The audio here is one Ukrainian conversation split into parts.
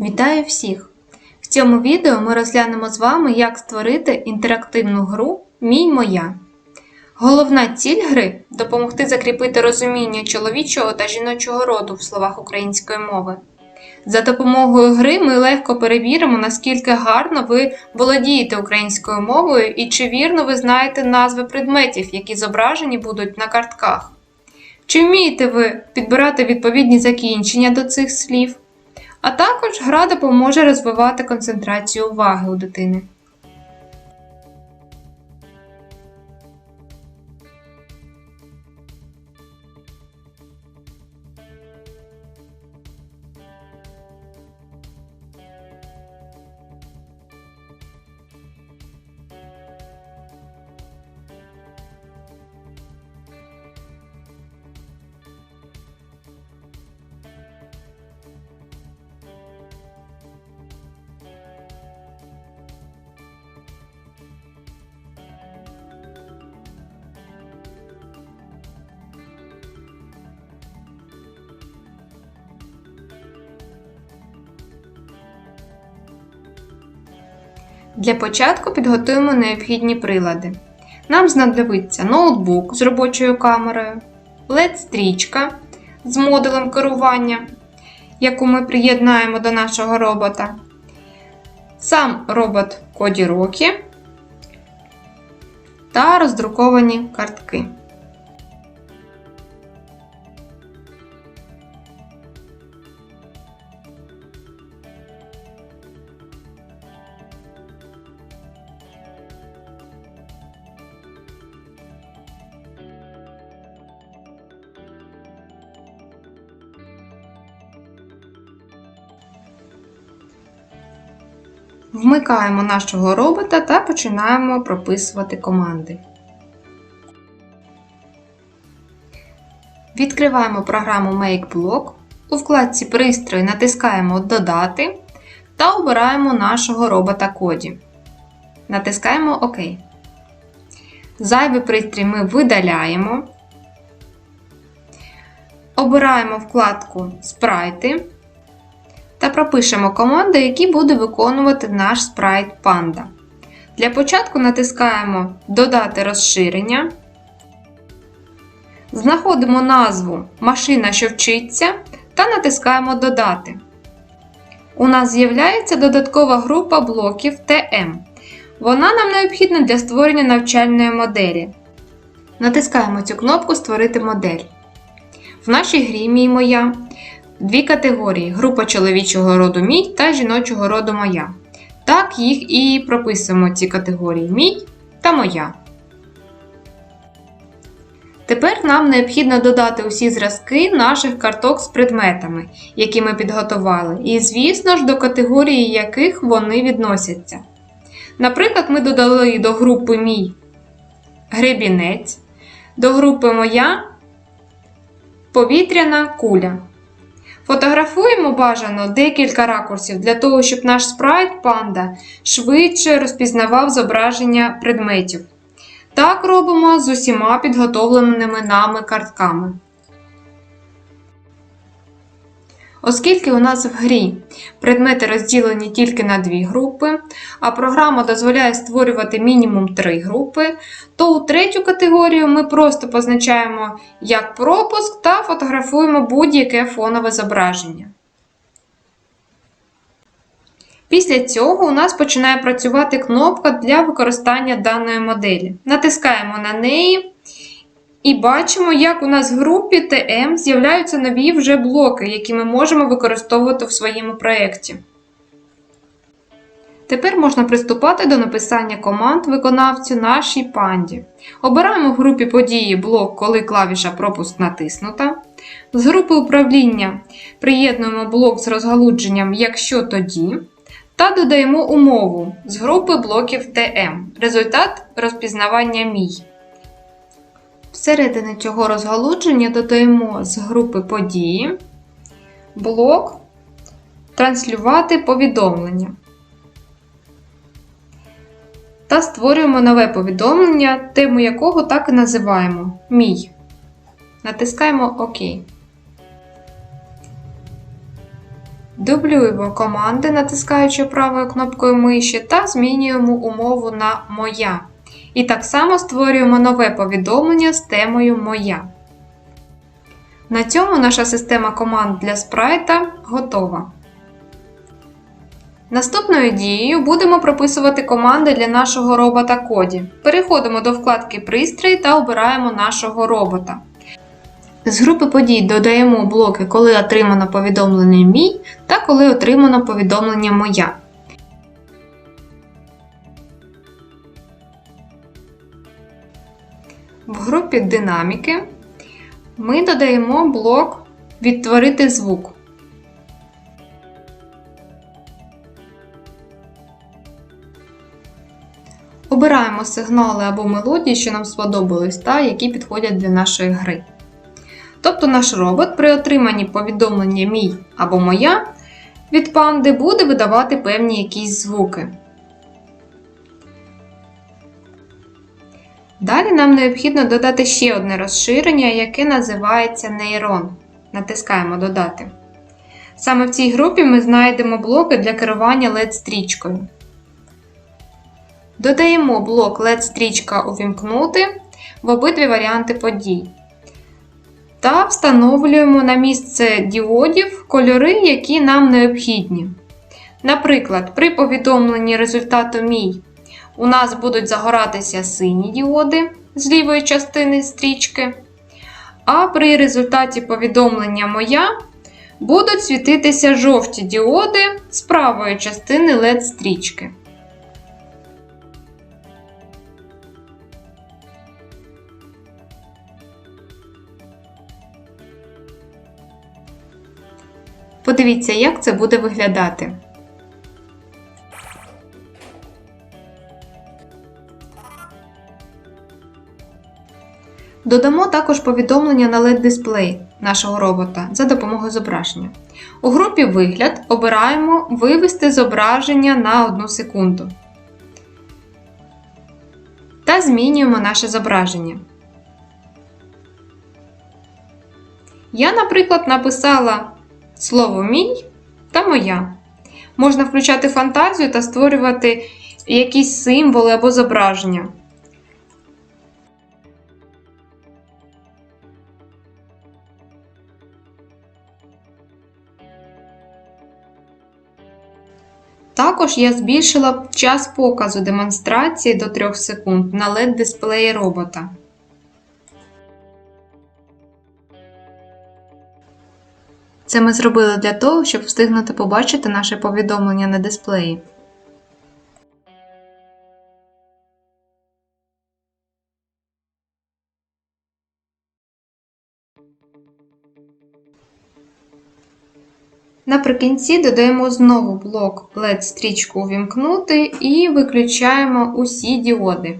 Вітаю всіх! В цьому відео ми розглянемо з вами, як створити інтерактивну гру Мій Моя. Головна ціль гри допомогти закріпити розуміння чоловічого та жіночого роду в словах української мови. За допомогою гри ми легко перевіримо, наскільки гарно ви володієте українською мовою і чи вірно ви знаєте назви предметів, які зображені будуть на картках. Чи вмієте ви підбирати відповідні закінчення до цих слів? А також гра допоможе розвивати концентрацію уваги у дитини. Для початку підготуємо необхідні прилади. Нам знадобиться ноутбук з робочою камерою, LED-стрічка з модулем керування, яку ми приєднаємо до нашого робота, сам робот Коді Рокі та роздруковані картки. Вмикаємо нашого робота та починаємо прописувати команди. Відкриваємо програму MakeBlock. У вкладці Пристрої натискаємо Додати та обираємо нашого робота коді. Натискаємо ОК. Зайвий пристрій ми видаляємо. Обираємо вкладку Спрайти та пропишемо команди, які буде виконувати наш спрайт Panda. Для початку натискаємо Додати розширення. Знаходимо назву Машина, що вчиться та натискаємо Додати. У нас з'являється додаткова група блоків TM. Вона нам необхідна для створення навчальної моделі. Натискаємо цю кнопку Створити модель. В нашій грі Мій моя дві категорії: група чоловічого роду мій та жіночого роду моя. Так їх і прописуємо ці категорії мій та моя. Тепер нам необхідно додати усі зразки наших карток з предметами, які ми підготували, і, звісно ж, до категорії яких вони відносяться. Наприклад, ми додали до групи Мій гребінець, до групи Моя повітряна куля. Фотографуємо бажано декілька ракурсів для того, щоб наш спрайт панда швидше розпізнавав зображення предметів. Так робимо з усіма підготовленими нами картками. Оскільки у нас в грі предмети розділені тільки на дві групи, а програма дозволяє створювати мінімум три групи, то у третю категорію ми просто позначаємо як пропуск та фотографуємо будь-яке фонове зображення. Після цього у нас починає працювати кнопка для використання даної моделі. Натискаємо на неї і бачимо, як у нас в групі TM з'являються нові вже блоки, які ми можемо використовувати в своєму проєкті. Тепер можна приступати до написання команд виконавцю нашій панді. Обираємо в групі події блок, коли клавіша пропуск натиснута. З групи управління приєднуємо блок з розгалудженням Якщо тоді. Та додаємо умову з групи блоків TM. Результат розпізнавання мій. Всередині цього розгалудження додаємо з групи події блок транслювати повідомлення. Та створюємо нове повідомлення, тему якого так і називаємо Мій. Натискаємо ОК. Дублюємо команди, натискаючи правою кнопкою миші, та змінюємо умову на Моя. І так само створюємо нове повідомлення з темою Моя. На цьому наша система команд для спрайта готова. Наступною дією будемо прописувати команди для нашого робота Коді. Переходимо до вкладки Пристрій та обираємо нашого робота. З групи подій додаємо блоки, коли отримано повідомлення Мій та коли отримано повідомлення Моя. В групі Динаміки ми додаємо блок Відтворити звук. Обираємо сигнали або мелодії, що нам сподобались, та які підходять для нашої гри. Тобто наш робот при отриманні повідомлення Мій або Моя від панди буде видавати певні якісь звуки. Далі нам необхідно додати ще одне розширення, яке називається нейрон. Натискаємо Додати. Саме в цій групі ми знайдемо блоки для керування LED-стрічкою. Додаємо блок LED-стрічка увімкнути в обидві варіанти подій. Та встановлюємо на місце діодів кольори, які нам необхідні. Наприклад, при повідомленні результату Мій у нас будуть загоратися сині діоди з лівої частини стрічки, а при результаті повідомлення Моя будуть світитися жовті діоди з правої частини LED-стрічки. Подивіться, як це буде виглядати. Додамо також повідомлення на LED-дисплей нашого робота за допомогою зображення. У групі Вигляд обираємо Вивести зображення на 1 секунду. Та змінюємо наше зображення. Я, наприклад, написала слово мій та моя. Можна включати фантазію та створювати якісь символи або зображення. Також я збільшила час показу демонстрації до 3 секунд на LED-дисплеї робота. Це ми зробили для того, щоб встигнути побачити наше повідомлення на дисплеї. Наприкінці додаємо знову блок LED-стрічку увімкнути і виключаємо усі діоди.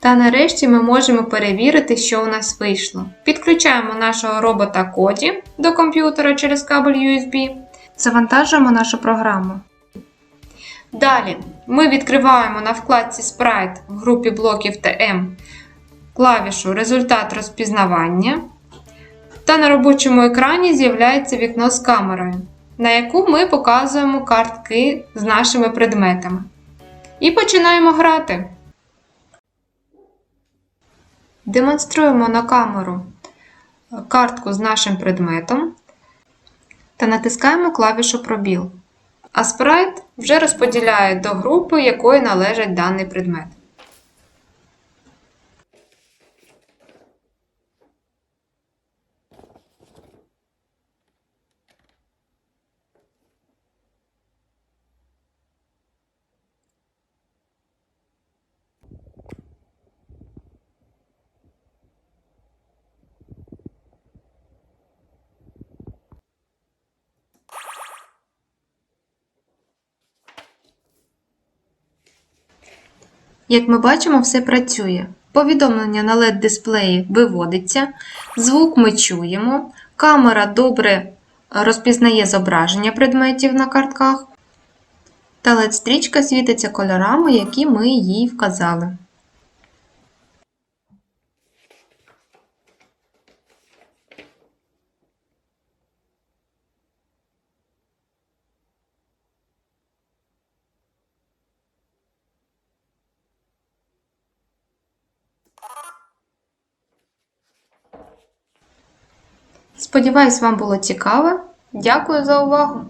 Та нарешті ми можемо перевірити, що у нас вийшло. Підключаємо нашого робота Коді до комп'ютера через кабель USB. Завантажуємо нашу програму. Далі ми відкриваємо на вкладці Sprite в групі блоків TM клавішу Результат розпізнавання. Та на робочому екрані з'являється вікно з камерою, на яку ми показуємо картки з нашими предметами. І починаємо грати. Демонструємо на камеру картку з нашим предметом та натискаємо клавішу Пробіл. А спрайт вже розподіляє до групи, якої належить даний предмет. Як ми бачимо, все працює. Повідомлення на LED-дисплеї виводиться, звук ми чуємо, камера добре розпізнає зображення предметів на картках, Та led стрічка світиться кольорами, які ми їй вказали. Сподіваюсь, вам було цікаво. Дякую за увагу!